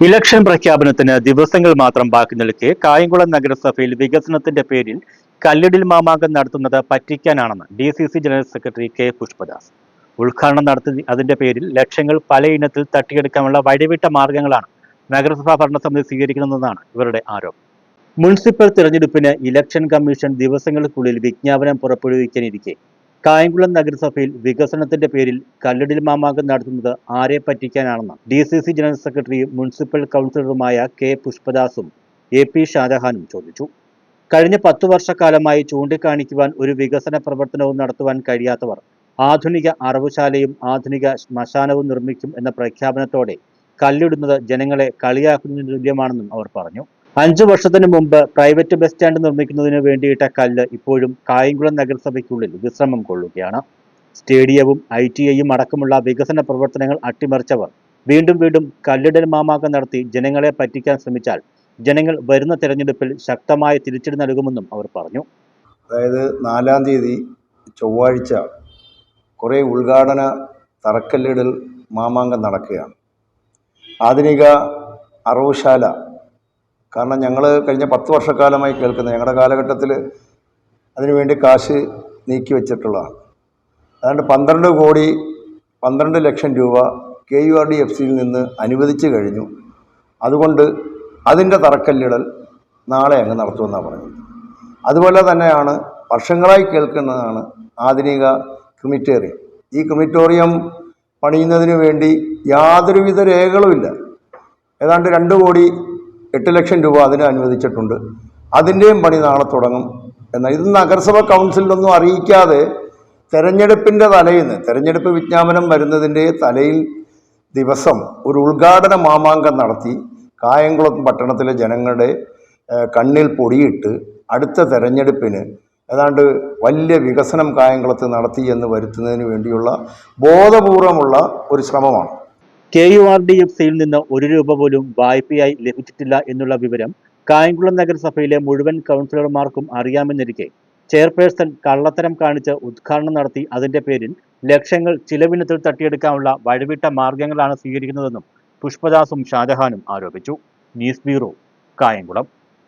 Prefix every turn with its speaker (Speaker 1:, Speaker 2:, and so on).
Speaker 1: Election പ്രഖ്യാപനത്തിന് ദിവസങ്ങൾ മാത്രം ബാക്കി നിൽക്കെ കായംകുളം നഗരസഭയിൽ വികസനത്തിന്റെ പേരിൽ കല്ലിടിൽ മാമാങ്കം നടത്തുന്നത് പറ്റിക്കാനാണെന്ന് D C C general secretary K Pushpadas. ഉദ്ഘാടനം നടത്തി അതിന്റെ പേരിൽ ലക്ഷ്യങ്ങൾ പല ഇനത്തിൽ തട്ടിയെടുക്കാനുള്ള വഴിവിട്ട മാർഗങ്ങളാണ് നഗരസഭാ ഭരണസമിതി സ്വീകരിക്കുന്നതെന്നാണ് ഇവരുടെ ആരോപണം. മുനിസിപ്പൽ തിരഞ്ഞെടുപ്പിന് ഇലക്ഷൻ കമ്മീഷൻ ദിവസങ്ങൾക്കുള്ളിൽ വിജ്ഞാപനം പുറപ്പെടുവിക്കാനിരിക്കെ കായംകുളം നഗരസഭയിൽ വികസനത്തിന്റെ പേരിൽ കല്ലടിൽ മാമാങ്കം നടത്തുന്നത് ആരെ പറ്റിക്കാനാണെന്ന് ഡി സി സി ജനറൽ സെക്രട്ടറിയും മുനിസിപ്പൽ കൗൺസിലറുമായ കെ പുഷ്പദാസും എ പി ഷാജഹാനും ചോദിച്ചു. കഴിഞ്ഞ പത്തു വർഷക്കാലമായി ചൂണ്ടിക്കാണിക്കുവാൻ ഒരു വികസന പ്രവർത്തനവും നടത്തുവാൻ കഴിയാത്തവർ ആധുനിക അറവുശാലയും ആധുനിക ശ്മശാനവും നിർമ്മിക്കും എന്ന പ്രഖ്യാപനത്തോടെ കല്ലിടുന്നത് ജനങ്ങളെ കളിയാക്കുന്നതിന് തുല്യമാണെന്നും അവർ പറഞ്ഞു. അഞ്ചു വർഷത്തിന് മുമ്പ് പ്രൈവറ്റ് ബസ് സ്റ്റാൻഡ് നിർമ്മിക്കുന്നതിന് വേണ്ടിയിട്ട കല്ല് ഇപ്പോഴും കായംകുളം നഗരസഭയ്ക്കുള്ളിൽ വിശ്രമം കൊള്ളുകയാണ്. സ്റ്റേഡിയവും ഐ ടി ഐയും അടക്കമുള്ള വികസന പ്രവർത്തനങ്ങൾ അട്ടിമറിച്ചവർ വീണ്ടും വീണ്ടും കല്ലിടൽ മാമാക്കം നടത്തി ജനങ്ങളെ പറ്റിക്കാൻ ശ്രമിച്ചാൽ ജനങ്ങൾ വരുന്ന തെരഞ്ഞെടുപ്പിൽ ശക്തമായ തിരിച്ചടി നൽകുമെന്നും അവർ പറഞ്ഞു.
Speaker 2: അതായത് നാലാം തീയതി ചൊവ്വാഴ്ച കുറേ ഉദ്ഘാടന തറക്കല്ലിടൽ മാമാങ്കം നടക്കുകയാണ്. ആധുനിക അറവുശാല കാരണം ഞങ്ങൾ കഴിഞ്ഞ പത്ത് വർഷക്കാലമായി കേൾക്കുന്ന ഞങ്ങളുടെ കാലഘട്ടത്തിൽ അതിനുവേണ്ടി കാശ് നീക്കി വെച്ചിട്ടുള്ളതാണ്. അതുകൊണ്ട് പന്ത്രണ്ട് കോടി പന്ത്രണ്ട് ലക്ഷം രൂപ K U R D F സിയിൽ നിന്ന് അനുവദിച്ചു കഴിഞ്ഞു. അതുകൊണ്ട് അതിന്റെ തറക്കല്ലിടൽ നാളെ അങ്ങ് നടത്തുമെന്നാണ് പറഞ്ഞത്. അതുപോലെ തന്നെയാണ് വർഷങ്ങളായി കേൾക്കുന്നതാണ് ആധുനിക ക്രിമിറ്റോറിയം ഈ ക്രിമിറ്റോറിയം പണിയുന്നതിന് വേണ്ടി യാതൊരുവിധ രേഖകളുമില്ല. ഏതാണ്ട് രണ്ട് കോടി എട്ട് ലക്ഷം രൂപ അതിന് അനുവദിച്ചിട്ടുണ്ട്. അതിന്റെയും പണി നാളെ തുടങ്ങും. എന്നാൽ ഇത് നഗരസഭ കൗൺസിലൊന്നും അറിയിക്കാതെ തെരഞ്ഞെടുപ്പിന്റെ തലേന്ന് തെരഞ്ഞെടുപ്പ് വിജ്ഞാപനം വരുന്നതിന്റെ തലയിൽ ദിവസം ഒരു ഉദ്ഘാടന മാമാങ്കം നടത്തി കായംകുളം പട്ടണത്തിലെ ജനങ്ങളുടെ കണ്ണിൽ പൊടിയിട്ട് അടുത്ത തെരഞ്ഞെടുപ്പിന് ഏതാണ്ട് വലിയ വികസനം കായംകുളത്ത് നടത്തി എന്ന് വരുത്തുന്നതിന് വേണ്ടിയുള്ള ബോധപൂർവമുള്ള ഒരു ശ്രമമാണ്.
Speaker 1: K U R D F സിയിൽ നിന്ന് ഒരു രൂപ പോലും വായ്പയായി ലഭിച്ചിട്ടില്ല എന്നുള്ള വിവരം കായംകുളം നഗരസഭയിലെ മുഴുവൻ കൗൺസിലർമാർക്കും അറിയാമെന്നിരിക്കെ ചെയർപേഴ്സൺ കള്ളത്തരം കാണിച്ച് ഉദ്ഘാടനം നടത്തി അതിന്റെ പേരിൽ ലക്ഷങ്ങൾ ചിലവിനത്തിൽ തട്ടിയെടുക്കാനുള്ള വഴിവിട്ട മാർഗങ്ങളാണ് സ്വീകരിക്കുന്നതെന്നും പുഷ്പദാസും ഷാജഹാനും ആരോപിച്ചു. News bureau Kayamkulam.